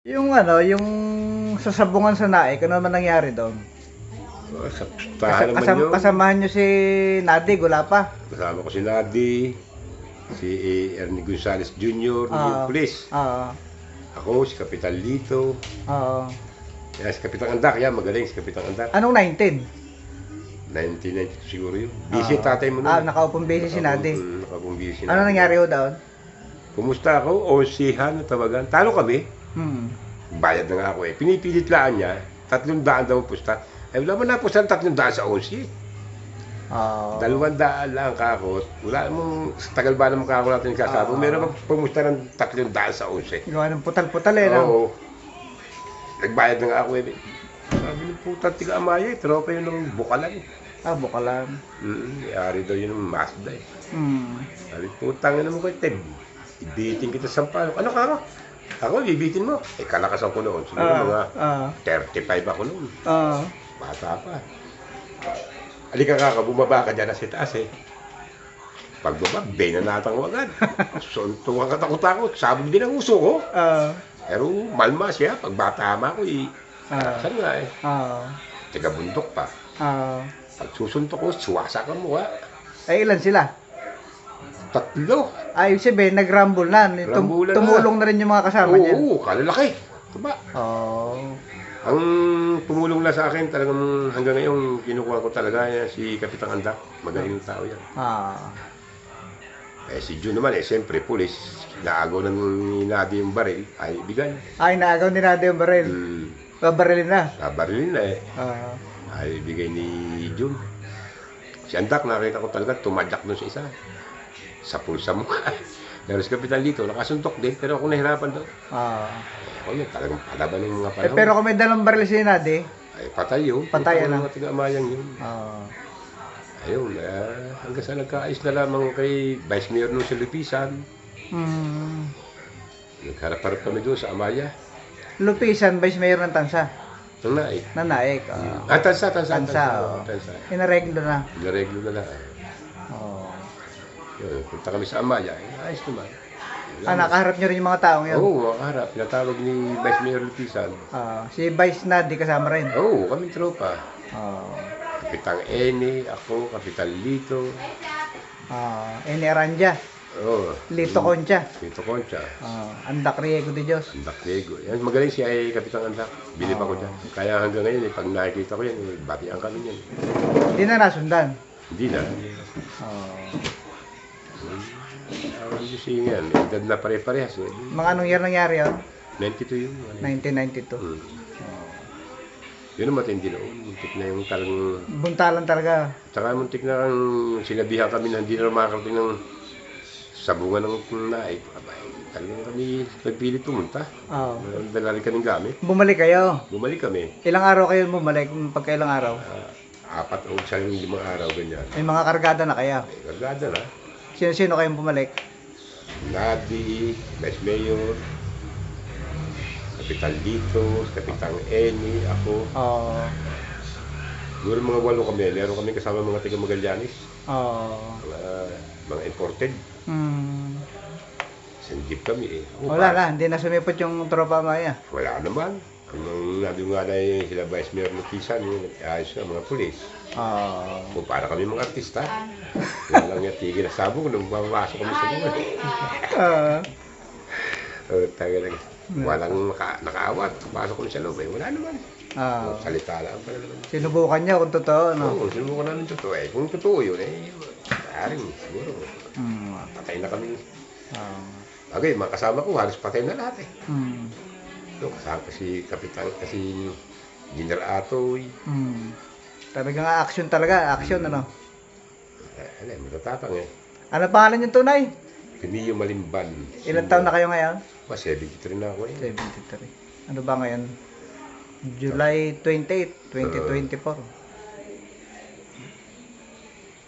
Yung ano, yung sasabungan sa naik, ano naman nangyari doon? Sa Kas- tahan naman kasam- yun. kasamahan nyo si Nadig, wala pa. Kasama ko si Nadi, si Ernie Gonzalez Jr., Ah. yung pulis. Oo. Ako, si Kapitan Lito. Oo. Yan, si Kapitan Andak, yan, magaling si Kapitan Andak. Anong 19? 1992 siguro yun. Busy Ah. tatay mo Ah, nun. nakaupong busy si Nadi. Mm, Nakaupong busy Ano Nadi. nangyari ho doon? Kumusta ako? Onsihan, tawagan. Talo kami. Hmm. Bayad na nga ako eh. Pinipilit lang niya. Tatlong daan daw ang pusta. Eh, wala mo na pusta ng tatlong daan sa onsi. Oo. Dalawang daan lang kakot. Wala mong, sa tagal ba naman kakot natin kasama. Ah. Meron kang pumusta ng tatlong daan sa onsi. Gawa ng putal-putal eh, no? Oo. Nagbayad na nga ako eh. Sabi ng putang tiga amaya eh. Tropa yun ng bukalan. Ah, bukalan. Mm, yari daw yun ng Mazda eh. Hmm. Sabi, putang ina mo ko, Ted. Ibitin kita sa palo. Ano ka ako? Ako, ibitin mo. Eh, kalakasan ko noon. Siguro Ah, mga ah, 35 ako noon. ah. Bata pa. Halika ka ka, bumaba ka dyan na sa taas eh. Pagbaba, benanatan ko agad. Suntungan ka takot-takot. Sabog din ang uso ko. Ah, Pero malma siya. Pag bata ma ko, eh. ah, Saan nga eh? ah, Tiga bundok pa. ah. Pag susuntok ko, suwasa ka mo ha. Eh, ilan sila? Tatlo. Ay, ibig sabihin, nag-rumble na. Tum- Rumble na. tumulong na rin yung mga kasama niya. Oo, kalalaki. Diba? Oo. Ang tumulong na sa akin, talagang hanggang ngayon, kinukuha ko talaga yan, si Kapitang Andak. Magaling yung tao yan. Ah. Eh, si Jun naman, eh, siyempre, pulis. Naagaw ng nadi yung baril, ay bigay. Ay, naagaw ni Nadia yung baril. Hmm, Babarilin na. nabarilin na eh. Ah. Ay bigay ni Jun. Si Andak, nakita ko talaga, tumadyak doon sa isa. Sa pulsa mo. Pero si Kapitan Lito, nakasuntok din, pero ako nahirapan doon. ah. Ako yun, talagang palaban ng mga Eh, panahon. pero kung may dalang baril si Nadia, Ay, patay yun. Patay, Putang ano? mga tiga-amayang yun. ah. Ayun, eh, hanggang sa nagkaayos na lamang kay Vice Mayor nung sa Lupisan. Hmm. Nagharap-harap kami doon sa Amaya. Lupisan, Vice Mayor ng Tansa. Nung naik. Na naik. Ah. Ah, tansa, tansa, Tansa, tansa. oo. tansa. Inareglo na. Nareglo na lang. Oh. Yun, punta kami sa Amaya. Eh, ayos naman. Ah, nakaharap nyo rin yung mga taong yun. Oo, oh, makaharap. Pinatawag ni Vice Mayor Lupisan. Ah, si Vice Nadia kasama rin. Oo, oh, kami tropa. Oh. Kapitang Eni, ako, Kapitan Lito. Ah, Eni Aranja, Oo. Lito Concha. Lito Concha. Ah, Andak Riego de Dios. Andak Diego. Yan, magaling siya ay Kapitang Andak. Bilib ako dyan. Kaya hanggang ngayon, eh, pag nakikita ko yan, eh, batian kami yan. Hindi na nasundan. Hindi na. Oh. Ang yan. eh, Edad na pare-parehas. Eh. Mga anong year nangyari yun? 92 yun. Ano, 1992. Hmm. Yun ang matindi noon. Muntik na yung talagang... Buntalan talaga. Tsaka muntik na kang sinabihan kami na hindi na makakarating ng sabungan ng naik. Abay, talagang kami nagpilit pumunta. Oh. Dala rin kaming gamit. Bumalik kayo. Bumalik kami. Ilang araw kayo bumalik? Pagka ilang araw? Ah, apat o isang limang araw ganyan. May mga kargada na kaya. Ay, Kargada na. Sino-sino kayong bumalik? Nadi, Vice Mayor, Kapitan Lito, Kapitan Eni, ako. Oh. Siguro mga walo kami. Meron kami kasama mga taga Magallanes. Oh. Mga, mga imported. Hmm. Isang jeep kami eh. Ako, Wala pa- na, hindi na sumipot yung tropa maya. Wala naman. Hanggang nabi nga na yung sila Vice Mayor Lupisan, yung ayos na mga pulis. Oh. Kung para kami mga artista. Wala lang yung tigil na sabong nung papasok kami sa buwan. Ah. Oh, taga lang. Walang naka, nakaawat. Pasok kami sa loob eh. Wala naman. Ah. Salita lang pala naman. Sinubukan niya kung totoo, no? Oo, sinubukan namin totoo eh. Kung totoo yun eh, maaaring siguro. Hmm. Patay na kami. Ah. Okay, mga kasama ko, halos patay na lahat eh. Hmm. No, kasama kasi Kapitan, kasi General Atoy. Hmm. Talagang action talaga, action ano. Eh, alam, matatapang eh. Ano pangalan yung tunay? Pinio Malimban. Ilan taon na kayo ngayon? Pa, 73 na ako eh. 73. Ano ba ngayon? July 28, 2024.